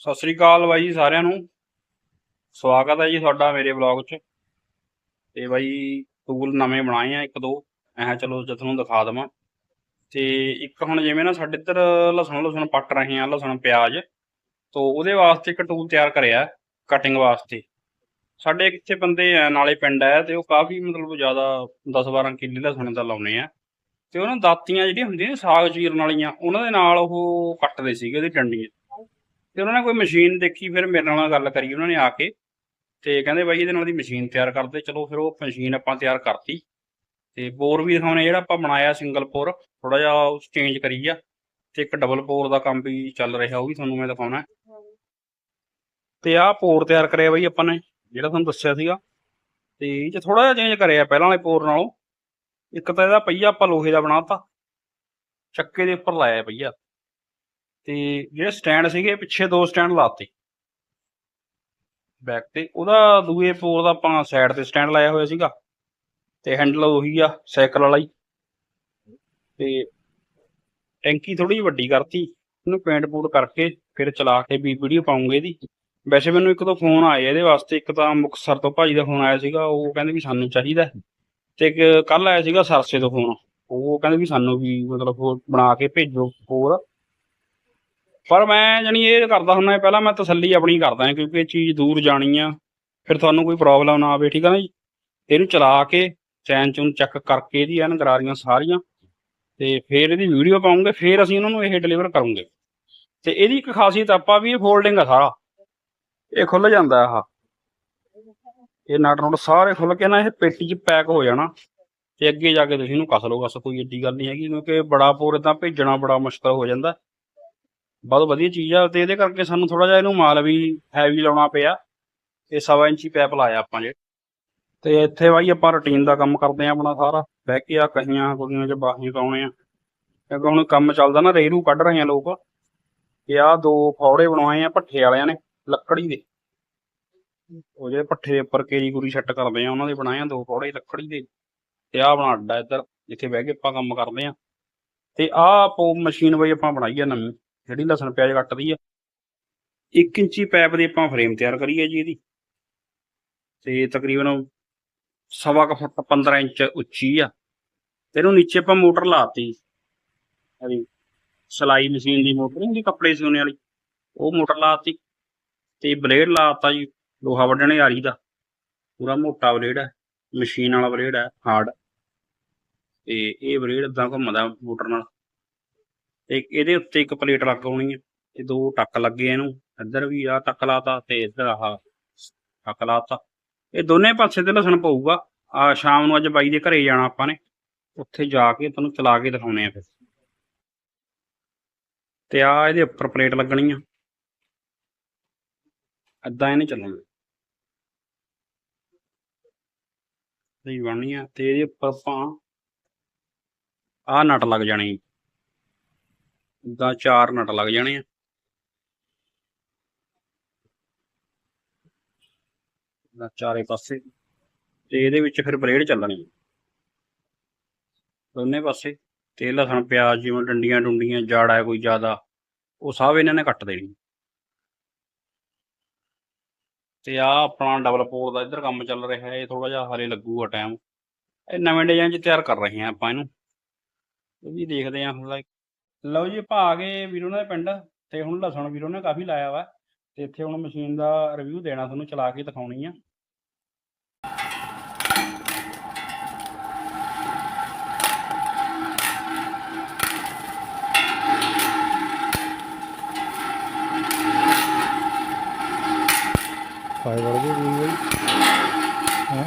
ਸਤਿ ਸ੍ਰੀ ਅਕਾਲ ਬਾਈ ਜੀ ਸਾਰਿਆਂ ਨੂੰ। ਸਵਾਗਤ ਹੈ ਜੀ ਤੁਹਾਡਾ ਮੇਰੇ ਵਲੌਗ 'ਚ। ਤੇ ਬਾਈ ਟੂਲ ਨਵੇਂ ਬਣਾਏ ਆ ਇੱਕ ਦੋ। ਐਂ ਚਲੋ ਜਦ ਤੁਹਾਨੂੰ ਦਿਖਾ ਦਵਾਂ। ਤੇ ਇੱਕ ਹੁਣ ਜਿਵੇਂ ਨਾ ਸਾਡੇ ਇੱਧਰ ਲਸਣ ਲਸਣ ਪੱਟ ਰਹੇ ਆ, ਲਸਣ, ਪਿਆਜ਼। ਤੋਂ ਉਹਦੇ ਵਾਸਤੇ ਇੱਕ ਟੂਲ ਤਿਆਰ ਕਰਿਆ ਕਟਿੰਗ ਵਾਸਤੇ। ਸਾਡੇ ਇੱਥੇ ਬੰਦੇ ਆ, ਨਾਲੇ ਪਿੰਡ ਹੈ ਤੇ ਉਹ ਕਾਫੀ ਮਤਲਬ ਜ਼ਿਆਦਾ 10-12 ਕਿੱਲੇ ਲਸਣ ਦਾ ਲਾਉਨੇ ਆ। ਤੇ ਉਹਨਾਂ ਦਾਤੀਆਂ ਜਿਹੜੀਆਂ ਹੁੰਦੀਆਂ ਨੇ ਸਾਗ ਚੀਰਨ ਵਾਲੀਆਂ, ਉਹਨਾਂ ਦੇ ਨਾਲ ਉਹ ਕੱਟਦੇ ਸੀਗੇ ਉਹਦੀ ਡੰਡੀਆਂ ਤੇ ਉਹਨਾਂ ਨੇ ਕੋਈ ਮਸ਼ੀਨ ਦੇਖੀ, ਫਿਰ ਮੇਰੇ ਨਾਲ ਗੱਲ ਕਰੀ ਉਹਨਾਂ ਨੇ ਆ ਕੇ ਤੇ ਕਹਿੰਦੇ ਬਾਈ ਇਹਦੇ ਨਾਲ ਦੀ ਮਸ਼ੀਨ ਤਿਆਰ ਕਰਦੇ, ਚਲੋ ਫਿਰ ਉਹ ਮਸ਼ੀਨ ਆਪਾਂ ਤਿਆਰ ਕਰਤੀ। ਤੇ ਬੋਰ ਵੀ ਦਿਖਾਉਣੇ ਜਿਹੜਾ ਆਪਾਂ ਬਣਾਇਆ ਸਿੰਗਲ ਪੋਰ ਥੋੜਾ ਜਿਹਾ ਉਸ ਚੇਂਜ ਕਰੀ ਆ ਤੇ ਇੱਕ ਡਬਲ ਪੋਰ ਦਾ ਕੰਮ ਵੀ ਚੱਲ ਰਿਹਾ, ਉਹ ਵੀ ਤੁਹਾਨੂੰ ਮੈਂ ਦਿਖਾਉਣਾ। ਤੇ ਆਹ ਪੋਰ ਤਿਆਰ ਕਰਿਆ ਬਾਈ ਆਪਾਂ ਨੇ, ਜਿਹੜਾ ਤੁਹਾਨੂੰ ਦੱਸਿਆ ਸੀਗਾ। ਤੇ ਇਹ ਚ ਥੋੜਾ ਜਿਹਾ ਚੇਂਜ ਕਰਿਆ ਪਹਿਲਾਂ ਵਾਲੇ ਪੋਰ ਨਾਲੋਂ। ਇੱਕ ਤਾਂ ਇਹਦਾ ਪਹੀਆ ਆਪਾਂ ਲੋਹੇ ਦਾ ਬਣਾਤਾ, ਚੱਕੇ ਦੇ ਉੱਪਰ ਲਾਇਆ ਪਹੀਆ। ਤੇ ਜਿਹੜੇ ਸਟੈਂਡ ਸੀਗੇ, ਪਿੱਛੇ ਦੋ ਸਟੈਂਡ ਲਾਤੇ। ਬੈਕ ਤੇ ਉਹਦਾ ਦੂਏ ਪੋਲ ਦਾ ਆਪਾਂ ਸਾਈਡ ਤੇ ਸਟੈਂਡ ਲਾਇਆ ਹੋਇਆ ਸੀਗਾ। ਤੇ ਹੈਂਡਲ ਉਹੀ ਆ ਸਾਈਕਲ ਵਾਲਾ ਹੀ। ਤੇ ਟੈਂਕੀ ਥੋੜੀ ਜਿਹੀ ਵੱਡੀ ਕਰਤੀ ਇਹਨੂੰ ਪੇਂਟ ਪੂਟ ਕਰਕੇ ਫਿਰ ਚਲਾ ਕੇ ਵੀ ਵੀਡੀਓ ਪਾਉਂਗੇ ਇਹਦੀ। ਵੈਸੇ ਮੈਨੂੰ ਇੱਕ ਦੋ ਫੋਨ ਆਏ ਇਹਦੇ ਵਾਸਤੇ, ਇੱਕ ਤਾਂ ਮੁਕਤਸਰ ਤੋਂ ਭਾਜੀ ਦਾ ਫੋਨ ਆਇਆ ਸੀਗਾ, ਉਹ ਕਹਿੰਦੇ ਵੀ ਸਾਨੂੰ ਚਾਹੀਦਾ। ਤੇ ਇੱਕ ਕੱਲ ਆਇਆ ਸੀਗਾ ਸਰਸੇ ਤੋਂ ਫੋਨ ਉਹ ਕਹਿੰਦੇ ਵੀ ਸਾਨੂੰ ਵੀ ਮਤਲਬ ਹੋਰ ਬਣਾ ਕੇ ਭੇਜੋ ਹੋਰ। ਪਰ ਮੈਂ ਜਾਨੀ ਇਹ ਕਰਦਾ ਹੁੰਦਾ ਪਹਿਲਾਂ ਮੈਂ ਤਸੱਲੀ ਆਪਣੀ ਕਰਦਾ ਕਿਉਂਕਿ ਇਹ ਚੀਜ਼ ਦੂਰ ਜਾਣੀ ਆ, ਫਿਰ ਤੁਹਾਨੂੰ ਕੋਈ ਪ੍ਰੋਬਲਮ ਨਾ ਆਵੇ, ਠੀਕ ਆ ਨਾ ਜੀ? ਇਹਨੂੰ ਚਲਾ ਕੇ, ਚੈਨ ਚੂਨ ਚੈੱਕ ਕਰਕੇ ਇਹਦੀ ਐਨ ਗਰਾਰੀਆਂ ਸਾਰੀਆਂ, ਤੇ ਫਿਰ ਇਹਦੀ ਵੀਡੀਓ ਪਾਉਂਗੇ, ਫਿਰ ਅਸੀਂ ਉਹਨਾਂ ਨੂੰ ਇਹ ਡਿਲੀਵਰ ਕਰੂੰਗੇ। ਤੇ ਇਹਦੀ ਇੱਕ ਖਾਸੀਅਤ ਆਪਾਂ ਵੀ ਇਹ ਫੋਲਡਿੰਗ ਆ ਸਾਰਾ। ਇਹ ਖੁੱਲ ਜਾਂਦਾ ਆਹ। ਇਹ ਨਟ ਨਟ ਸਾਰੇ ਖੁੱਲ ਕੇ ਨਾ ਇਹ ਪੇਟੀ 'ਚ ਪੈਕ ਹੋ ਜਾਣਾ, ਤੇ ਅੱਗੇ ਜਾ ਕੇ ਤੁਸੀਂ ਇਹਨੂੰ ਕਸ ਲਓ, ਬਸ ਕੋਈ ਏਡੀ ਗੱਲ ਨਹੀਂ ਹੈਗੀ, ਕਿਉਂਕਿ ਬੜਾ ਪੋਰ ਇਦਾਂ ਭੇਜਣਾ ਬੜਾ ਮੁਸ਼ਕਲ ਹੋ ਜਾਂਦਾ। ਬਹੁਤ ਵਧੀਆ ਚੀਜ਼ ਆ ਤੇ ਇਹਦੇ ਕਰਕੇ ਸਾਨੂੰ ਥੋੜਾ ਜਿਹਾ ਇਹਨੂੰ ਮਾਲ ਵੀ ਹੈਵੀ ਲਾਉਣਾ ਪਿਆ। ਇਹ ਸਵਾ ਇੰਚੀ ਪੈਪ ਲਾਇਆ ਆਪਾਂ ਜੇ। ਤੇ ਇੱਥੇ ਬਾਈ ਆਪਾਂ ਰੁਟੀਨ ਦਾ ਕੰਮ ਕਰਦੇ ਆ ਆਪਣਾ ਸਾਰਾ। ਬਹਿ ਕੇ ਆ ਕਹੀਆਂ, ਕੁੜੀਆਂ ਚ ਬਾਹੀਂ ਪਾਉਣੇ ਆ। ਕਿਉਂਕਿ ਹੁਣ ਕੰਮ ਚੱਲਦਾ ਨਾ, ਰੇਰੂ ਕੱਢ ਰਹੇ ਆ ਲੋਕ। ਤੇ ਆ ਦੋ ਫੌੜੇ ਬਣਵਾਏ ਆ ਭੱਠੇ ਵਾਲਿਆਂ ਨੇ, ਲੱਕੜੀ ਦੇ। ਉਹ ਜਿਹੜੇ ਭੱਠੇ ਦੇ ਉੱਪਰ ਕੇਰੀ ਕੁਰੀ ਸੈੱਟ ਕਰਦੇ ਆ, ਉਹਨਾਂ ਦੇ ਬਣਾਏ ਆ ਦੋ ਫੌੜੇ, ਲੱਕੜੀ ਦੇ। ਤੇ ਆ ਬਣਾ ਅੱਡਾ ਇੱਧਰ, ਜਿੱਥੇ ਬਹਿ ਕੇ ਆਪਾਂ ਕੰਮ ਕਰਦੇ ਆ। ਤੇ ਆਹ ਆਪੋ ਮਸ਼ੀਨ ਬਈ ਆਪਾਂ ਬਣਾਈ ਆ ਨਵੀਂ। ਜਿਹੜੀ ਲਸਣ ਪਿਆਜ਼ ਕੱਟਦੀ ਆ। 1 ਇੰਚੀ ਪਾਈਪ ਦੀ ਆਪਾਂ ਫਰੇਮ ਤਿਆਰ ਕਰੀ ਹੈ ਜੀ ਇਹਦੀ। ਤੇ ਤਕਰੀਬਨ ਸਵਾ ਕੁ ਫੁੱਟ 15 ਇੰਚ ਉੱਚੀ ਆ। ਤੇ ਇਹਨੂੰ ਨੀਚੇ ਆਪਾਂ ਮੋਟਰ ਲਾਤੀ। ਇਹਦੀ ਸਲਾਈ ਮਸ਼ੀਨ ਦੀ ਮੋਟਰ ਨਹੀਂ ਕੱਪੜੇ ਸਿਉਣੇ ਵਾਲੀ। ਉਹ ਮੋਟਰ ਲਾਤੀ ਤੇ ਬਲੇਡ ਲਾਤਾ ਜੀ, ਲੋਹਾ ਵੱਢਣ ਯਾਰੀ ਦਾ। ਪੂਰਾ ਮੋਟਾ ਬਲੇਡ ਹੈ ਮਸ਼ੀਨ ਵਾਲਾ ਬਲੇਡ ਹੈ ਹਾਰਡ। ਤੇ ਇਹ ਬਲੇਡ ਇਦਾਂ ਘੁੰਮਦਾ ਮੋਟਰ ਨਾਲ। ਤੇ ਇਹਦੇ ਉੱਤੇ ਇੱਕ ਪਲੇਟ ਲੱਗ ਆਉਣੀ ਹੈ ਤੇ ਦੋ ਟੱਕ ਲੱਗੇ ਇਹਨੂੰ। ਇੱਧਰ ਵੀ ਆ ਟੱਕ ਲਾਤਾ ਤੇ ਇੱਧਰ ਆਹ ਟੱਕ ਲਾਤਾ। ਇਹ ਦੋਨੇ ਪਾਸੇ ਤੇ ਲਸਣ ਪਊਗਾ। ਆ ਸ਼ਾਮ ਨੂੰ ਅੱਜ ਬਾਈ ਦੇ ਘਰੇ ਜਾਣਾ ਆਪਾਂ ਨੇ। ਉੱਥੇ ਜਾ ਕੇ ਤੁਹਾਨੂੰ ਚਲਾ ਕੇ ਦਿਖਾਉਣੇ ਆ ਫਿਰ। ਤੇ ਆ ਇਹਦੇ ਉੱਪਰ ਪਲੇਟ ਲੱਗਣੀ ਆ। ਏਦਾਂ ਇਹਨੇ ਚੱਲਣਾ। ਸਹੀ ਬਣਨੀ ਆ। ਤੇ ਇਹਦੇ ਉੱਪਰ ਆਪਾਂ ਆ ਨਟ ਲੱਗ ਜਾਣੀ ਇਦਾਂ ਚਾਰ ਨਟ ਲੱਗ ਜਾਣੇ ਆ। ਇਦਾਂ ਚਾਰੇ ਪਾਸੇ। ਤੇ ਇਹਦੇ ਵਿੱਚ ਫਿਰ ਬਲੇਡ ਚੱਲਣੀ ਦੋਨੇ ਪਾਸੇ। ਤੇ ਲਸਣ, ਪਿਆਜ਼ ਜਿਵੇਂ ਡੰਡੀਆਂ ਡੁੰਡੀਆਂ, ਜਾੜਾ ਹੈ ਕੋਈ ਜ਼ਿਆਦਾ, ਉਹ ਸਭ ਇਹਨਾਂ ਨੇ ਕੱਟ ਦੇਣੀ। ਤੇ ਆ ਆਪਣਾ ਡਬਲ ਪੋਰ ਦਾ ਇੱਧਰ ਕੰਮ ਚੱਲ ਰਿਹਾ ਹੈ। ਇਹ ਥੋੜਾ ਜਿਹਾ ਹਲੇ ਲੱਗੂਗਾ ਟਾਈਮ ਇਹ ਨਵੇਂ ਡਿਜ਼ਾਈਨ 'ਚ ਤਿਆਰ ਕਰ ਰਹੇ ਹਾਂ ਆਪਾਂ ਇਹਨੂੰ। ਇਹ ਵੀ ਦੇਖਦੇ ਹਾਂ ਹੁਣ ਲਾਈਕ ਲਓ ਜੀ ਆਪਾਂ ਆ ਗਏ ਵੀਰੋ ਦੇ ਪਿੰਡ ਤੇ ਹੁਣ ਲਸਣ ਵੀਰੋ ਨੇ ਕਾਫੀ ਲਾਇਆ ਵਾ ਤੇ ਇੱਥੇ ਹੁਣ ਮਸ਼ੀਨ ਦਾ ਰਿਵਿਊ ਦੇਣਾ ਤੁਹਾਨੂੰ ਚਲਾ ਕੇ ਦਿਖਾਉਣੀ ਆ। ਫਾਇਰ ਵੜ ਗਈ ਵੀ ਹੈ?